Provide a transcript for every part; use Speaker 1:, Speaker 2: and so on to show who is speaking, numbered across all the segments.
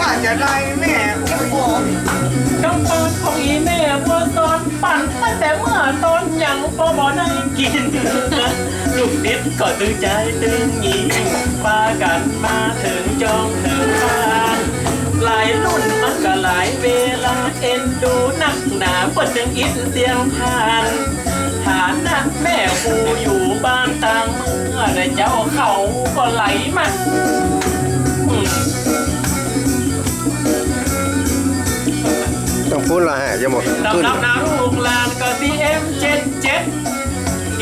Speaker 1: ว่าจะได้แม่โอ้โห
Speaker 2: กำปั้นของอีแม่บัวตอนปั่นตั้งแต่เมื่อตอนยังพอบ่ได้กิน ลูกนิดก็ตึงใจตึงหญิงปากันมาถึงจองถึงบ้านหลายรุ่นมันก็หลายเวลาเอ็นดูนักหนาเปิดจึงอินเสียงผ่านฐานะแม่กูอยู่บ้านต่างเมื่อได้เจ้าเขาก็ไหลมา
Speaker 3: ต้องพูดละฮะจะหมด
Speaker 2: สำ
Speaker 3: ขึ้น
Speaker 2: หรับนาลูกหลานก็ CM77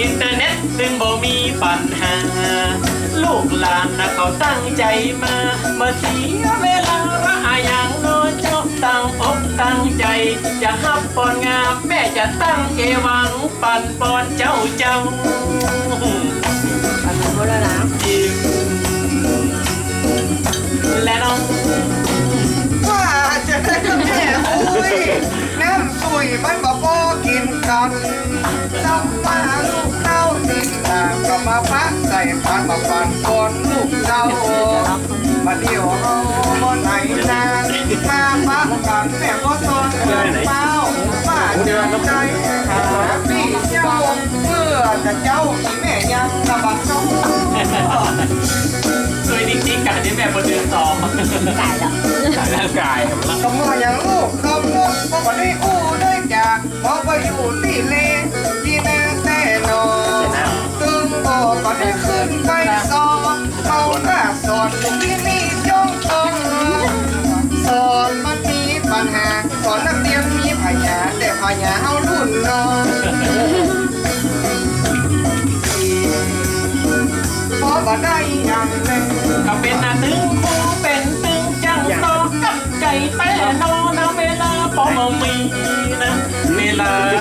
Speaker 2: อินเทอร์เน็ตถึงบ่มีปัญหา ลูกหลานนะเขาตั้งใจมาเมื่อเสียเวลาระอย่างน้อยเจ้าตั้งอกตั้งใจ จะฮับปอนงามแม่จะตั้งเอวังปันปอนเจ้าเจ้า
Speaker 1: ต้องมาลูกเต้าติดตามก็มาพักใส่ปานมาฟันก่อนลูกเต้ามาเที่ยวเอาบนไหนนานมาพักกันแม่ก็ตอนเดินเป้าว่าจะใจหาพี่เจ้าเมื่อจะเจ้าอีแม่ยังกระบัดน้อง
Speaker 2: สวยจริงๆกันที่แม่บนเดือนสอง
Speaker 4: ไก่แล้ว
Speaker 2: ร่างกายครับ
Speaker 1: ขโมยอย่างลูกขโมยพอวันนี้อู้ได้จากพอไปอยู่ที่เล น้าสอนที่นี่จ้องต้องสอนมันมีปัญหาสอนนักเรียนมีพยาแต่พยาเอารุ่นนอนพอบ่ได้อย่างแน่
Speaker 2: ก็เป็นอาตึงคงเป็นตึงจังตอกับไก่แต่นอนะเวลาปอมมีนะเวลา